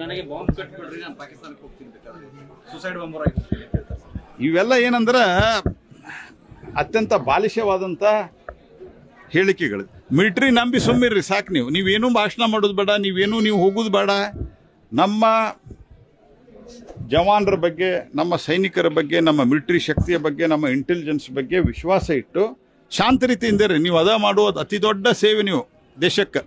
ನನಗೆ ಇವೆಲ್ಲ ಏನಂದ್ರೆ ಅತ್ಯಂತ ಬಾಲಿಶವಾದಂಥ ಹೇಳಿಕೆಗಳು. ಮಿಲಿಟ್ರಿ ನಂಬಿ ಸುಮ್ಮಿರ್ರಿ, ಸಾಕು ನೀವು. ನೀವೇನು ಭಾಷಣ ಮಾಡೋದು ಬೇಡ, ನೀವೇನು ನೀವು ಹೋಗೋದು ಬೇಡ. ನಮ್ಮ ಜವಾನರ ಬಗ್ಗೆ, ನಮ್ಮ ಸೈನಿಕರ ಬಗ್ಗೆ, ನಮ್ಮ ಮಿಲಿಟರಿ ಶಕ್ತಿಯ ಬಗ್ಗೆ, ನಮ್ಮ ಇಂಟೆಲಿಜೆನ್ಸ್ ಬಗ್ಗೆ ವಿಶ್ವಾಸ ಇಟ್ಟು ಶಾಂತ ರೀತಿಯಿಂದ ನೀವು ಅದ ಮಾಡುವುದು ಅತಿ ದೊಡ್ಡ ಸೇವೆ ನೀವು ದೇಶಕ್ಕೆ.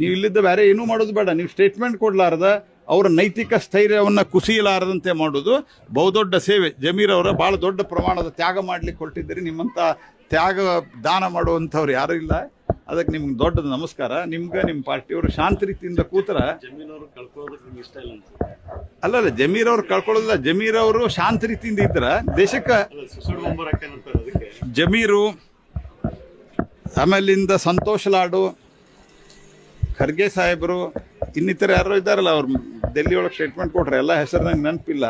ನೀವು ಇಲ್ಲಿದ್ದ ಬೇರೆ ಏನೂ ಮಾಡೋದು ಬೇಡ. ನೀವು ಸ್ಟೇಟ್ಮೆಂಟ್ ಕೊಡಲಾರದ ಅವರ ನೈತಿಕ ಸ್ಥೈರ್ಯವನ್ನು ಕುಸಿಯಲಾರದಂತೆ ಮಾಡೋದು ಬಹುದೊಡ್ಡ ಸೇವೆ. ಜಮೀರ್ ಅವರ ಭಾಳ ದೊಡ್ಡ ಪ್ರಮಾಣದ ತ್ಯಾಗ ಮಾಡಲಿಕ್ಕೆ ಹೊರಟಿದ್ದೀರಿ. ನಿಮ್ಮಂಥ ತ್ಯಾಗ ದಾನ ಮಾಡುವಂಥವ್ರು ಯಾರೂ ಇಲ್ಲ. ಅದಕ್ಕೆ ನಿಮ್ಗೆ ದೊಡ್ಡದು ನಮಸ್ಕಾರ. ನಿಮ್ಗೆ ನಿಮ್ಮ ಪಾರ್ಟಿಯವರು ಶಾಂತ ರೀತಿಯಿಂದ ಕೂತರ. ಅಲ್ಲ ಅಲ್ಲ ಜಮೀರವ್ರು ಕಳ್ಕೊಳ್ಳೋದಿಲ್ಲ. ಜಮೀರ್ ಅವರು ಶಾಂತ ರೀತಿಯಿಂದ ಇದ್ರ. ದೇಶಕ್ಕೆ ಜಮೀರು ಆಮೇಲಿಂದ ಸಂತೋಷ ಲಾಡು ಖರ್ಗೆ ಸಾಹೇಬರು ಇನ್ನಿತರ ಯಾರೋ ಇದ್ದಾರಲ್ಲ ಅವ್ರು ಡೆಲ್ಲಿ ಒಳಗೆ ಸ್ಟೇಟ್ಮೆಂಟ್ ಕೊಟ್ರೆ ಎಲ್ಲ ಹೆಸರು ನಂಗೆ ನೆನಪಿಲ್ಲ.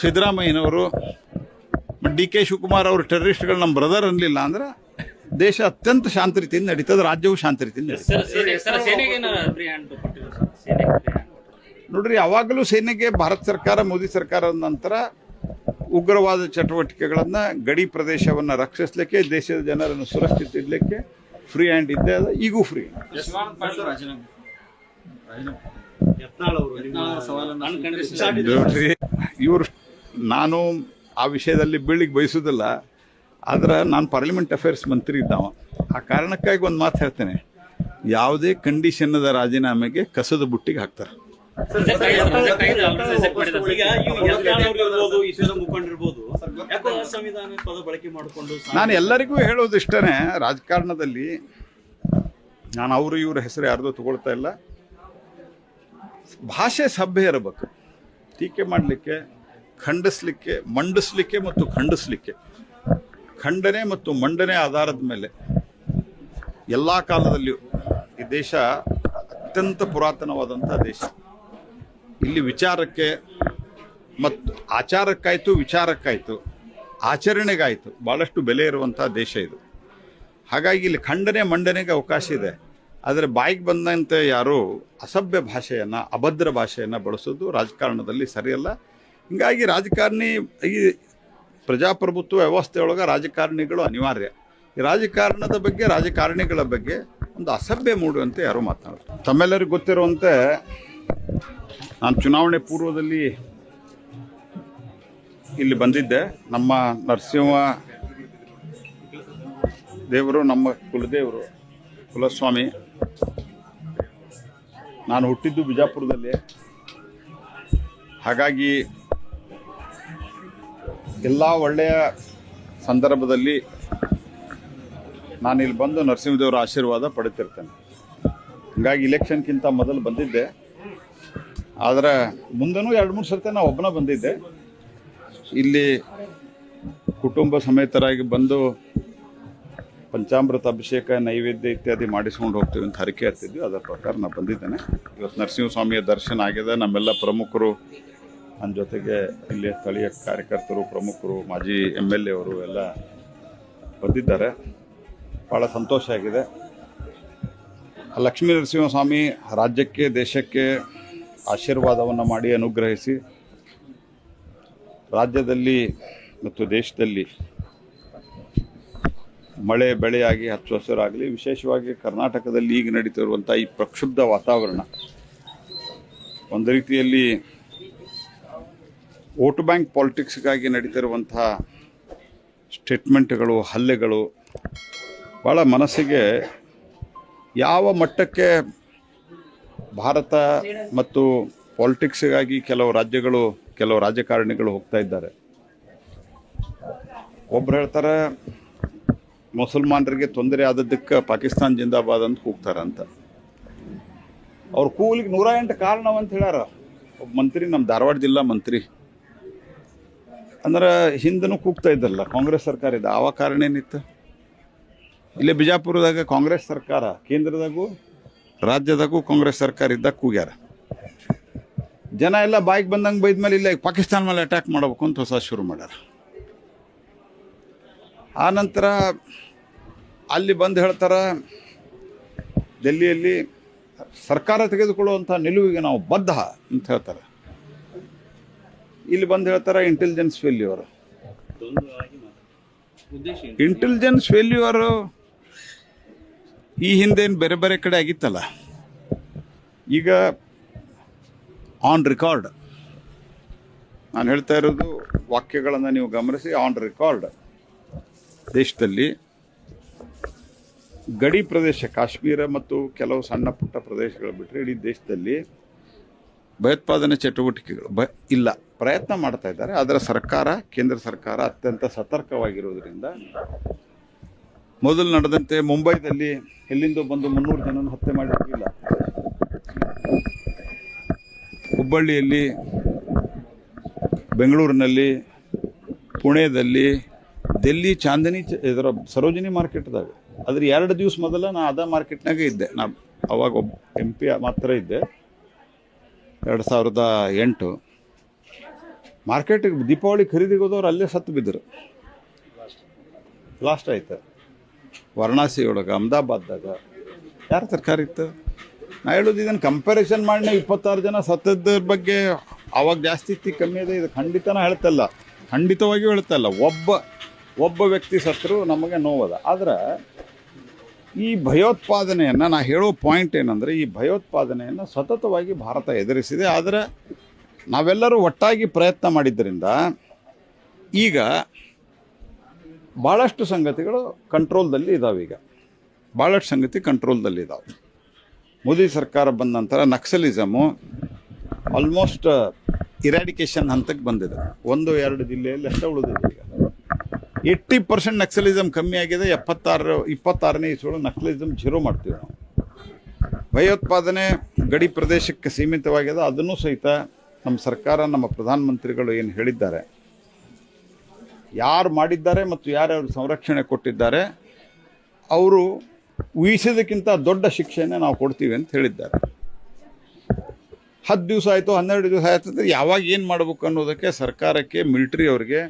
ಸಿದ್ದರಾಮಯ್ಯನವರು ಡಿ ಕೆ ಶಿವಕುಮಾರ್ ಅವರು ಟೆರರಿಸ್ಟ್ಗಳು ನಮ್ಮ ಬ್ರದರ್ ಅನ್ನಲಿಲ್ಲ ಅಂದ್ರೆ ದೇಶ ಅತ್ಯಂತ ಶಾಂತ ರೀತಿಯಿಂದ ನಡೀತದೆ ರಾಜ್ಯವು ಶಾಂತ ರೀತಿಯಿಂದ ನೋಡ್ರಿ ಯಾವಾಗಲೂ ಸೇನೆಗೆ ಭಾರತ ಸರ್ಕಾರ ಮೋದಿ ಸರ್ಕಾರದ ನಂತರ ಉಗ್ರವಾದ ಚಟುವಟಿಕೆಗಳನ್ನು ಗಡಿ ಪ್ರದೇಶವನ್ನು ರಕ್ಷಿಸಲಿಕ್ಕೆ ದೇಶದ ಜನರನ್ನು ಸುರಕ್ಷಿತ ಇಡಲಿಕ್ಕೆ ಫ್ರೀ ಹ್ಯಾಂಡ್ ಇದ್ದೇ ಅದ ಈಗೂ ಫ್ರೀ ಇವರು ನಾನು ಆ ವಿಷಯದಲ್ಲಿ ಬೀಳಿಗೆ ಬಯಸೋದಿಲ್ಲ ಆದ್ರೆ ನಾನು ಪಾರ್ಲಿಮೆಂಟ್ ಅಫೇರ್ಸ್ ಮಂತ್ರಿ ಇದ್ದಾವ. ಆ ಕಾರಣಕ್ಕಾಗಿ ಒಂದು ಮಾತು ಹೇಳ್ತೇನೆ. ಯಾವುದೇ ಕಂಡೀಷನ್ನದ ರಾಜೀನಾಮೆಗೆ ಕಸದ ಬುಟ್ಟಿಗೆ ಹಾಕ್ತಾರೆ. ನಾನು ಎಲ್ಲರಿಗೂ ಹೇಳೋದು ಇಷ್ಟನೇ, ರಾಜಕಾರಣದಲ್ಲಿ ನಾನು ಅವರು ಇವ್ರ ಹೆಸರು ಯಾರ್ದು ತಗೊಳ್ತಾ ಇಲ್ಲ. ಭಾಷೆ ಸಭೆ ಇರಬೇಕು. ಟೀಕೆ ಮಾಡಲಿಕ್ಕೆ, ಖಂಡಿಸ್ಲಿಕ್ಕೆ, ಮಂಡಿಸ್ಲಿಕ್ಕೆ ಮತ್ತು ಖಂಡಿಸ್ಲಿಕ್ಕೆ. ಖಂಡನೆ ಮತ್ತು ಮಂಡನೆ ಆಧಾರದ ಮೇಲೆ ಎಲ್ಲ ಕಾಲದಲ್ಲಿಯೂ ಈ ದೇಶ ಅತ್ಯಂತ ಪುರಾತನವಾದಂಥ ದೇಶ. ಇಲ್ಲಿ ವಿಚಾರಕ್ಕೆ ಮತ್ತು ಆಚಾರಕ್ಕಾಯಿತು, ವಿಚಾರಕ್ಕಾಯಿತು, ಆಚರಣೆಗಾಯಿತು. ಭಾಳಷ್ಟು ಬೆಲೆ ಇರುವಂಥ ದೇಶ ಇದು. ಹಾಗಾಗಿ ಇಲ್ಲಿ ಖಂಡನೆ ಮಂಡನೆಗೆ ಅವಕಾಶ ಇದೆ. ಆದರೆ ಬಾಯಿಗೆ ಬಂದಂತೆ ಯಾರು ಅಸಭ್ಯ ಭಾಷೆಯನ್ನು, ಅಭದ್ರ ಭಾಷೆಯನ್ನು ಬಳಸೋದು ರಾಜಕಾರಣದಲ್ಲಿ ಸರಿಯಲ್ಲ. ಹೀಗಾಗಿ ರಾಜಕಾರಣಿ ಈ ಪ್ರಜಾಪ್ರಭುತ್ವ ವ್ಯವಸ್ಥೆಯೊಳಗೆ ರಾಜಕಾರಣಿಗಳು ಅನಿವಾರ್ಯ. ಈ ರಾಜಕಾರಣದ ಬಗ್ಗೆ, ರಾಜಕಾರಣಿಗಳ ಬಗ್ಗೆ ಒಂದು ಅಸಭ್ಯ ಮೂಡುವಂತೆ ಯಾರು ಮಾತನಾಡ್ತಾರೆ ತಮ್ಮೆಲ್ಲರಿಗೂ ಗೊತ್ತಿರುವಂತೆ ನಾನು ಚುನಾವಣೆ ಪೂರ್ವದಲ್ಲಿ ಇಲ್ಲಿ ಬಂದಿದ್ದೆ. ನಮ್ಮ ನರಸಿಂಹ ದೇವರು, ನಮ್ಮ ಕುಲದೇವರು, ಕುಲಸ್ವಾಮಿ. ನಾನು ಹುಟ್ಟಿದ್ದು ಬಿಜಾಪುರದಲ್ಲಿ. ಹಾಗಾಗಿ ಎಲ್ಲ ಒಳ್ಳೆಯ ಸಂದರ್ಭದಲ್ಲಿ ನಾನು ಇಲ್ಲಿ ಬಂದು ನರಸಿಂಹದೇವರ ಆಶೀರ್ವಾದ ಪಡೆತಿರ್ತೇನೆ ಹೀಗಾಗಿ ಇಲೆಕ್ಷನ್ಗಿಂತ ಮೊದಲು ಬಂದಿದ್ದೆ. ಆದರೆ ಮುಂದೆನೂ ಎರಡು, ಮೂರು ಸರ್ತಿ ನಾವು ಒಬ್ಬನ ಬಂದಿದ್ದೆ. ಇಲ್ಲಿ ಕುಟುಂಬ ಸಮೇತರಾಗಿ ಬಂದು ಪಂಚಾಮೃತ ಅಭಿಷೇಕ, ನೈವೇದ್ಯ ಇತ್ಯಾದಿ ಮಾಡಿಸ್ಕೊಂಡು ಹೋಗ್ತೀವಿ ಅಂತ ಹರಕೆ ಹತ್ತಿದ್ವಿ ಅದರ ಪ್ರಕಾರ ನಾನು ಬಂದಿದ್ದೇನೆ. ಇವತ್ತು ನರಸಿಂಹಸ್ವಾಮಿಯ ದರ್ಶನ ಆಗಿದೆ. ನಮ್ಮೆಲ್ಲ ಪ್ರಮುಖರು ನನ್ನ ಜೊತೆಗೆ ಇಲ್ಲಿಯ ಸ್ಥಳೀಯ ಕಾರ್ಯಕರ್ತರು, ಪ್ರಮುಖರು, ಮಾಜಿ ಎಂ ಎಲ್ ಎ ಅವರು ಎಲ್ಲ ಬಂದಿದ್ದಾರೆ. ಭಾಳ ಸಂತೋಷ ಆಗಿದೆ. ಲಕ್ಷ್ಮೀ ನರಸಿಂಹಸ್ವಾಮಿ ರಾಜ್ಯಕ್ಕೆ, ದೇಶಕ್ಕೆ ಆಶೀರ್ವಾದವನ್ನು ಮಾಡಿ ಅನುಗ್ರಹಿಸಿ ರಾಜ್ಯದಲ್ಲಿ ಮತ್ತು ದೇಶದಲ್ಲಿ ಮಳೆ ಬೆಳೆಯಾಗಿ ಹಚ್ಚು ಹಸಿರಾಗಲಿ, ವಿಶೇಷವಾಗಿ ಕರ್ನಾಟಕದಲ್ಲಿ ಈಗ ನಡೀತಿರುವಂಥ ಈ ಪ್ರಕ್ಷುಬ್ಧ ವಾತಾವರಣ, ಒಂದು ರೀತಿಯಲ್ಲಿ ವೋಟ್ ಬ್ಯಾಂಕ್ ಪಾಲಿಟಿಕ್ಸ್ಗಾಗಿ ನಡೀತಿರುವಂಥ ಸ್ಟೇಟ್ಮೆಂಟ್ಗಳು, ಹಲ್ಲೆಗಳು ಭಾಳ ಮನಸ್ಸಿಗೆ ಯಾವ ಮಟ್ಟಕ್ಕೆ ಭಾರತ ಮತ್ತು ಪಾಲಿಟಿಕ್ಸ್ಗಾಗಿ ಕೆಲವು ರಾಜ್ಯಗಳು, ಕೆಲವು ರಾಜಕಾರಣಿಗಳು ಹೋಗ್ತಾ ಇದ್ದಾರೆ. ಒಬ್ರು ಹೇಳ್ತಾರೆ, ಮುಸಲ್ಮಾನರಿಗೆ ತೊಂದರೆ ಆದದ್ದಕ್ಕೆ ಪಾಕಿಸ್ತಾನ ಜಿಂದಾಬಾದ್ ಅಂತ ಕೂಗ್ತಾರಂತ ಅವ್ರ ಕೂಲಿಗೆ ನೂರ ಎಂಟು ಕಾರಣವಂತ ಹೇಳ್ಯಾರ. ಒಬ್ಬ ಮಂತ್ರಿ ನಮ್ಮ ಧಾರವಾಡ ಜಿಲ್ಲಾ ಮಂತ್ರಿ. ಅಂದ್ರೆ ಹಿಂದನೂ ಕೂಗ್ತಾ ಇದ್ದಲ್ಲ, ಕಾಂಗ್ರೆಸ್ ಸರ್ಕಾರ ಇದೆ. ಆವ ಕಾರಣ ಏನಿತ್ತು? ಇಲ್ಲೇ ಬಿಜಾಪುರದಾಗ ಕಾಂಗ್ರೆಸ್ ಸರ್ಕಾರ, ಕೇಂದ್ರದಾಗೂ ರಾಜ್ಯದಾಗೂ ಕಾಂಗ್ರೆಸ್ ಸರ್ಕಾರ ಇದ್ದಾಗ ಕೂಗ್ಯಾರ. ಜನ ಎಲ್ಲ ಬಾಯಿಗೆ ಬಂದಂಗೆ ಬೈದ್ಮೇಲೆ ಇಲ್ಲ ಈಗ ಪಾಕಿಸ್ತಾನ ಮೇಲೆ ಅಟ್ಯಾಕ್ ಮಾಡಬೇಕು ಅಂತ ಹೊಸ ಶುರು ಮಾಡ್ಯಾರ. ಆ ನಂತರ ಅಲ್ಲಿ ಬಂದು ಹೇಳ್ತಾರ ಡೆಲ್ಲಿಯಲ್ಲಿ ಸರ್ಕಾರ ತೆಗೆದುಕೊಳ್ಳುವಂಥ ನಿಲುವಿಗೆ ನಾವು ಬದ್ಧ ಅಂತ ಹೇಳ್ತಾರೆ. ಇಲ್ಲಿ ಬಂದು ಹೇಳ್ತಾರೆ ಇಂಟೆಲಿಜೆನ್ಸ್ ಫೇಲ್ಯೂರ್ ಇಂಟೆಲಿಜೆನ್ಸ್ ಫೇಲ್ಯೂರ್ ಈ ಹಿಂದೇನು ಬೇರೆ ಬೇರೆ ಕಡೆ ಆಗಿತ್ತಲ್ಲ? ಈಗ ಆನ್ ರೆಕಾರ್ಡ್ ನಾನು ಹೇಳ್ತಾ ಇರೋದು ವಾಕ್ಯಗಳನ್ನು ನೀವು ಗಮನಿಸಿ ಆನ್ ರೆಕಾರ್ಡ್ ದೇಶದಲ್ಲಿ ಗಡಿ ಪ್ರದೇಶ ಕಾಶ್ಮೀರ ಮತ್ತು ಕೆಲವು ಸಣ್ಣ ಪುಟ್ಟ ಪ್ರದೇಶಗಳು ಬಿಟ್ಟರೆ ಇಡೀ ದೇಶದಲ್ಲಿ ಭಯೋತ್ಪಾದನೆ ಚಟುವಟಿಕೆಗಳು ಬ, ಇಲ್ಲ. ಪ್ರಯತ್ನ ಮಾಡ್ತಾ ಇದ್ದಾರೆ. ಅದರ ಸರ್ಕಾರ, ಕೇಂದ್ರ ಸರ್ಕಾರ ಅತ್ಯಂತ ಸತರ್ಕವಾಗಿರುವುದರಿಂದ ಮೊದಲು ನಡೆದಂತೆ ಮುಂಬೈದಲ್ಲಿ ಎಲ್ಲಿಂದ ಬಂದು ಮುನ್ನೂರು ಜನ ಹತ್ಯೆ ಮಾಡಿರಲಿಲ್ಲ. ಹುಬ್ಬಳ್ಳಿಯಲ್ಲಿ, ಬೆಂಗಳೂರಿನಲ್ಲಿ ಪುಣೆದಲ್ಲಿ ಡೆಲ್ಲಿ ಚಾಂದಿನಿ ಇದರ ಸರೋಜಿನಿ ಮಾರ್ಕೆಟ್ದಾಗ ಅದ್ರ ಎರಡು ದಿವಸ ಮೊದಲ ನಾ ಅದ ಮಾರ್ಕೆಟ್ನಾಗೆ ಇದ್ದೆ. ನಾ ಅವಾಗ ಒಬ್ಬ ಎಂ ಪಿ ಮಾತ್ರ ಇದ್ದೆ. ಎರಡು ಸಾವಿರದ ಎಂಟು. ಮಾರ್ಕೆಟಿಗೆ ದೀಪಾವಳಿ ಖರೀದಿಗೆ ಹೋದವ್ರು ಅಲ್ಲೇ ಸತ್ತು ಬಿದ್ದರು. ಲಾಸ್ಟ್ ಆಯ್ತು. ವಾರಣಾಸಿ ಒಳಗೆ ಅಹಮದಾಬಾದ್ದಾಗ. ಯಾರು ಸರ್ಕಾರ ಇತ್ತು? ನಾ ಹೇಳೋದು ಇದನ್ನು ಕಂಪ್ಯಾರಿಸನ್ ಮಾಡಿನ ಇಪ್ಪತ್ತಾರು ಜನ ಸತ್ತದ್ರ ಬಗ್ಗೆ ಆವಾಗ ಜಾಸ್ತಿ ಇತ್ತು, ಕಮ್ಮಿ ಇದೆ. ಇದು ಖಂಡಿತನ ಹೇಳ್ತಲ್ಲ. ಖಂಡಿತವಾಗಿಯೂ ಹೇಳ್ತಲ್ಲ. ಒಬ್ಬ ಒಬ್ಬ ವ್ಯಕ್ತಿ ಸತ್ರು ನಮಗೆ ನೋವದ. ಆದ್ರೆ ಈ ಭಯೋತ್ಪಾದನೆಯನ್ನು, ನಾ ಹೇಳೋ ಪಾಯಿಂಟ್ ಏನಂದರೆ, ಈ ಭಯೋತ್ಪಾದನೆಯನ್ನು ಸತತವಾಗಿ ಭಾರತ ಎದುರಿಸಿದೆ. ಆದರೆ ನಾವೆಲ್ಲರೂ ಒಟ್ಟಾಗಿ ಪ್ರಯತ್ನ ಮಾಡಿದ್ದರಿಂದ ಈಗ ಭಾಳಷ್ಟು ಸಂಗತಿಗಳು ಕಂಟ್ರೋಲ್ದಲ್ಲಿ ಇದ್ದಾವೆ ಈಗ. ಭಾಳಷ್ಟು ಸಂಗತಿ ಕಂಟ್ರೋಲ್ದಲ್ಲಿ ಇದ್ದಾವೆ ಮೋದಿ ಸರ್ಕಾರ ಬಂದ ನಂತರ ನಕ್ಸಲಿಸಮು ಆಲ್ಮೋಸ್ಟ್ ಇರಾಡಿಕೇಷನ್ ಹಂತಕ್ಕೆ ಬಂದಿದೆ. ಒಂದು, ಎರಡು ಜಿಲ್ಲೆಯಲ್ಲಿ ಅಷ್ಟೇ ಉಳಿದಿದೆ ಈಗ. ಏಯ್ಟಿ ಪರ್ಸೆಂಟ್ ನಕ್ಸಲಿಸಮ್ ಕಮ್ಮಿ ಆಗಿದೆ, ಎಪ್ಪತ್ತಾರು, ಇಪ್ಪತ್ತಾರನೇ ಇಸ್ರೊಳಗೆ ನಕ್ಸಲಿಸಮ್ ಜೀರೋ ಮಾಡ್ತೀವಿ ನಾವು. ಭಯೋತ್ಪಾದನೆ ಗಡಿ ಪ್ರದೇಶಕ್ಕೆ ಸೀಮಿತವಾಗಿದೆ, ಅದನ್ನು ಸಹಿತ ನಮ್ಮ ಸರ್ಕಾರ, ನಮ್ಮ ಪ್ರಧಾನಮಂತ್ರಿಗಳು ಏನು ಹೇಳಿದ್ದಾರೆ ಯಾರು ಮಾಡಿದ್ದಾರೆ ಮತ್ತು ಯಾರ್ಯಾರು ಸಂರಕ್ಷಣೆ ಕೊಟ್ಟಿದ್ದಾರೆ, ಅವರು ಊಹಿಸಿದಕ್ಕಿಂತ ದೊಡ್ಡ ಶಿಕ್ಷೆಯನ್ನು ನಾವು ಕೊಡ್ತೀವಿ ಅಂತ ಹೇಳಿದ್ದಾರೆ. ಹತ್ತು ದಿವಸ ಆಯಿತು, ಹನ್ನೆರಡು ದಿವಸ ಆಯ್ತು ಅಂದರೆ ಯಾವಾಗ ಏನು ಮಾಡಬೇಕು ಅನ್ನೋದಕ್ಕೆ ಸರ್ಕಾರಕ್ಕೆ, ಮಿಲ್ಟ್ರಿ ಅವರಿಗೆ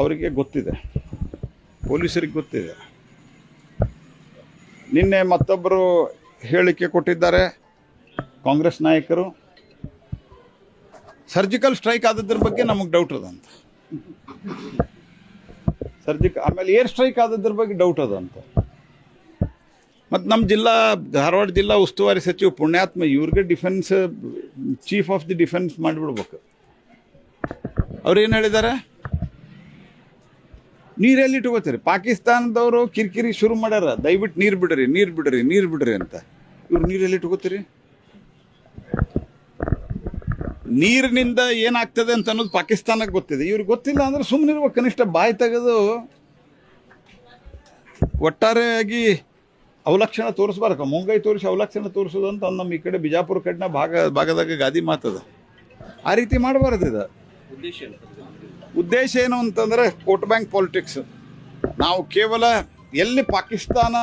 ಅವರಿಗೆ ಗೊತ್ತಿದೆ. ಪೊಲೀಸರಿಗೆ ಗೊತ್ತಿದೆ. ನಿನ್ನೆ ಮತ್ತೊಬ್ಬರು ಹೇಳಿಕೆ ಕೊಟ್ಟಿದ್ದಾರೆ, ಕಾಂಗ್ರೆಸ್ ನಾಯಕರು. ಸರ್ಜಿಕಲ್ ಸ್ಟ್ರೈಕ್ ಆದದ್ರ ಬಗ್ಗೆ ನಮಗೆ ಡೌಟ್ ಅದಂತ ಸರ್ಜಿಕ, ಆಮೇಲೆ ಏರ್ ಸ್ಟ್ರೈಕ್ ಆದದ್ರ ಬಗ್ಗೆ ಡೌಟ್ ಅದಂತ ಮತ್ತು ನಮ್ಮ ಜಿಲ್ಲಾ, ಧಾರವಾಡ ಜಿಲ್ಲಾ ಉಸ್ತುವಾರಿ ಸಚಿವ ಪುಣ್ಯಾತ್ಮ, ಇವ್ರಿಗೆ defence chief of the defence ಮಾಡಿಬಿಡ್ಬೇಕು. ಅವ್ರು ಏನು ಹೇಳಿದ್ದಾರೆ ನೀರೆಲ್ಲಿ ಇಟ್ಕೋತೀರಿ? ಪಾಕಿಸ್ತಾನದವರು ಕಿರಿಕಿರಿ ಶುರು ಮಾಡ್ಯಾರ. ದಯವಿಟ್ಟು ನೀರು ಬಿಡ್ರಿ ನೀರು ಬಿಡ್ರಿ ನೀರು ಬಿಡ್ರಿ ಅಂತ. ಇವ್ರು ನೀರೆಲ್ಲಿ ಇಟ್ಕೋತೀರಿ? ನೀರಿನಿಂದ ಏನಾಗ್ತದೆ ಅಂತ ಅನ್ನೋದು ಪಾಕಿಸ್ತಾನಕ್ಕೆ ಗೊತ್ತಿದೆ. ಇವ್ರಿಗೆ ಗೊತ್ತಿಲ್ಲ ಅಂದ್ರೆ ಸುಮ್ಮನಿರುವ ಕನಿಷ್ಠ ಬಾಯಿ ತೆಗೆದು ಒಟ್ಟಾರೆಯಾಗಿ ಅವಲಕ್ಷಣ ತೋರಿಸ್ಬಾರಕ ಮುಂಗೈ ತೋರಿಸಿ ಅವಲಕ್ಷಣ ತೋರಿಸೋದು ಅಂತ ನಮ್ಮ ಈ ಕಡೆ ಬಿಜಾಪುರ ಕಡೆನ ಭಾಗ, ಭಾಗದಾಗ ಗಾದಿ ಮಾತದ. ಆ ರೀತಿ ಮಾಡಬಾರದು ಇದು. ಉದ್ದೇಶ ಏನು ಅಂತಂದ್ರೆ ಕೋಟ್ ಬ್ಯಾಂಕ್ ಪಾಲಿಟಿಕ್ಸ್. ನಾವು ಕೇವಲ ಎಲ್ಲಿ ಪಾಕಿಸ್ತಾನ,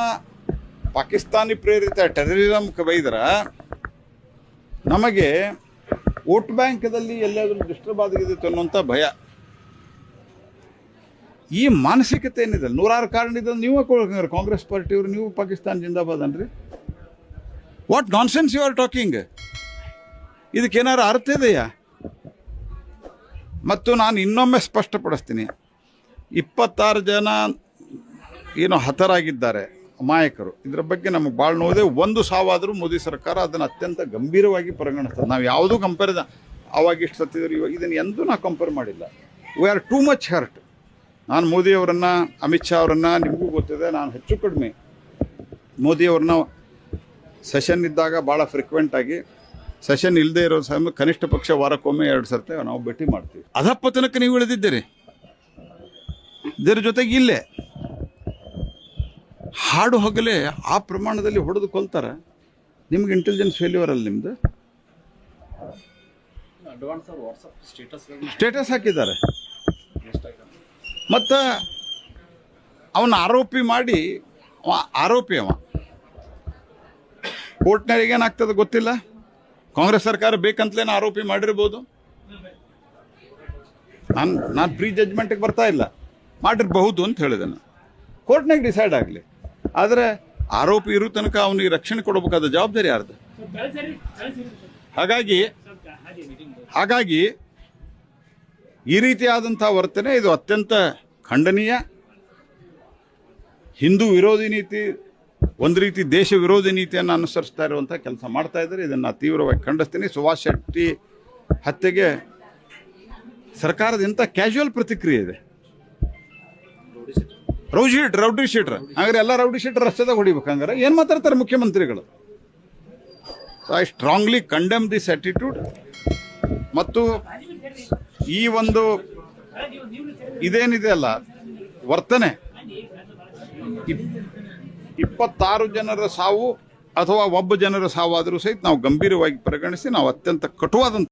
ಪಾಕಿಸ್ತಾನಿ ಪ್ರೇರಿತ ಟೆರರಿಸಮ್ ಬೈದ್ರ ನಮಗೆ ವೋಟ್ ಬ್ಯಾಂಕ್ದಲ್ಲಿ ಎಲ್ಲಾದರೂ ಡಿಸ್ಟರ್ಬ್ ಆಗಿದೆ ಅನ್ನುವಂಥ ಭಯ. ಈ ಮಾನಸಿಕತೆ ಏನಿದೆ? ನೂರಾರು ಕಾರಣ ಇದೆ ನೀವು ಕಾಂಗ್ರೆಸ್ ಪಾರ್ಟಿಯವರು, ನೀವು ಪಾಕಿಸ್ತಾನ ಜಿಂದಾಬಾದ್ ಅನ್ರಿ. What nonsense you are talking ಇದಕ್ಕೇನಾರು ಅರ್ಥ ಇದೆಯಾ? ಮತ್ತು ನಾನು ಇನ್ನೊಮ್ಮೆ ಸ್ಪಷ್ಟಪಡಿಸ್ತೀನಿ. ಇಪ್ಪತ್ತಾರು ಜನ ಏನು ಹತರಾಗಿದ್ದಾರೆ. ಅಮಾಯಕರು. ಇದರ ಬಗ್ಗೆ ನಮಗೆ ಭಾಳ ನೋವಿದೆ ಒಂದು ಸಾವಾದರೂ ಮೋದಿ ಸರ್ಕಾರ ಅದನ್ನು ಅತ್ಯಂತ ಗಂಭೀರವಾಗಿ ಪರಿಗಣಿಸ್ತದೆ ನಾವು ಯಾವುದೂ ಕಂಪೇರ್ ಅವಾಗ ಇಷ್ಟು ಸತ್ತಿದ್ರು ಇವಾಗ ಇದನ್ನು ಎಂದೂ ನಾವು ಕಂಪೇರ್ ಮಾಡಿಲ್ಲ. We are too much hurt ನಾನು ಮೋದಿಯವರನ್ನು ಅಮಿತ್ ಶಾ ಅವರನ್ನು ನಿಮಗೂ ಗೊತ್ತಿದೆ, ನಾನು ಹೆಚ್ಚು ಕಡಿಮೆ. ಮೋದಿಯವ್ರನ್ನ ಸೆಷನ್ ಇದ್ದಾಗ ಭಾಳ ಫ್ರೀಕ್ವೆಂಟಾಗಿ ಸೆಷನ್ ಇಲ್ಲದೆ ಇರೋ ಸಮಯ ಕನಿಷ್ಠ ಪಕ್ಷ ವಾರಕ್ಕೊಮ್ಮೆ ಎರಡು ಸರ್ತಿ ನಾವು ಭೇಟಿ ಮಾಡ್ತೀವಿ. ಅಧಪತನಕ್ಕೆ ನೀವು ಇಳಿದಿದ್ದೀರಿ. ಇದರ ಜೊತೆಗೆ ಇಲ್ಲೇ. ಹಾಡು ಹಗಲೇ ಆ ಪ್ರಮಾಣದಲ್ಲಿ ಹೊಡೆದು ಕೊಲ್ತಾರೆ. ನಿಮ್ಗೆ ಇಂಟೆಲಿಜೆನ್ಸ್ ಫೇಲ್ಯೂರ್ ಅಲ್ಲಿ ನಿಮ್ದು? ಸ್ಟೇಟಸ್ ಹಾಕಿದ್ದಾರೆ. ಮತ್ತು ಅವನ ಆರೋಪಿ ಮಾಡಿ ಅವ ಆರೋಪಿ ಅವ. ಕೋರ್ಟ್ನಲ್ಲಿ ಏನಾಗ್ತದೆ ಗೊತ್ತಿಲ್ಲ? ಕಾಂಗ್ರೆಸ್ ಸರ್ಕಾರ ಬೇಕಂತಲೇ ಆರೋಪಿ ಮಾಡಿರ್ಬೋದು. ನಾನು ನಾನು ಪ್ರೀ ಜಜ್ಮೆಂಟಿಗೆ ಬರ್ತಾ ಇಲ್ಲ. ಮಾಡಿರಬಹುದು ಅಂತ ಹೇಳಿದೆ ನಾನು. ಕೋರ್ಟ್ನಾಗ ಡಿಸೈಡ್ ಆಗಲಿ. ಆದರೆ ಆರೋಪಿ ಇರೋ ತನಕ ಅವನಿಗೆ ರಕ್ಷಣೆ ಕೊಡಬೇಕಾದ ಜವಾಬ್ದಾರಿ ಯಾರ್ದು? ಹಾಗಾಗಿ ಹಾಗಾಗಿ ಈ ರೀತಿಯಾದಂಥ ವರ್ತನೆ ಇದು ಅತ್ಯಂತ ಖಂಡನೀಯ. ಹಿಂದೂ ವಿರೋಧಿ ನೀತಿ, ಒಂದು ರೀತಿ ದೇಶ ವಿರೋಧಿ ನೀತಿಯನ್ನು ಅನುಸರಿಸ್ತಾ ಇರುವಂಥ ಕೆಲಸ ಮಾಡ್ತಾ ಇದ್ದಾರೆ. ಇದನ್ನು ತೀವ್ರವಾಗಿ ಖಂಡಿಸ್ತೀನಿ. ಸುಭಾಷ್ ಶೆಟ್ಟಿ ಹತ್ಯೆಗೆ ಸರ್ಕಾರದಿಂದ ಕ್ಯಾಶುವಲ್ ಪ್ರತಿಕ್ರಿಯೆ ಇದೆ. ರೌಡಿ ಶೀಟ್, ರೌಡಿ ಶೀಟ್ರ್ ಎಲ್ಲ ರೌಡಿ ಶೀಟರ್ ರಸ್ತೆದಾಗ ಹೊಡಿಬೇಕು. ಹಂಗಾರೆ ಏನು ಮಾತಾಡ್ತಾರೆ ಮುಖ್ಯಮಂತ್ರಿಗಳು? I strongly condemn this attitude ಮತ್ತು ಈ ಒಂದು ಇದೇನಿದೆ ಅಲ್ಲ, ವರ್ತನೆ. ಇಪ್- ಇಪ್ಪತ್ತಾರು ಜನರ ಸಾವು ಅಥವಾ ಒಬ್ಬ ಜನರ ಸಾವಾದರೂ ಸಹಿತ ನಾವು ಗಂಭೀರವಾಗಿ ಪರಿಗಣಿಸಿ ನಾವು ಅತ್ಯಂತ ಕಟುವಾದಂಥ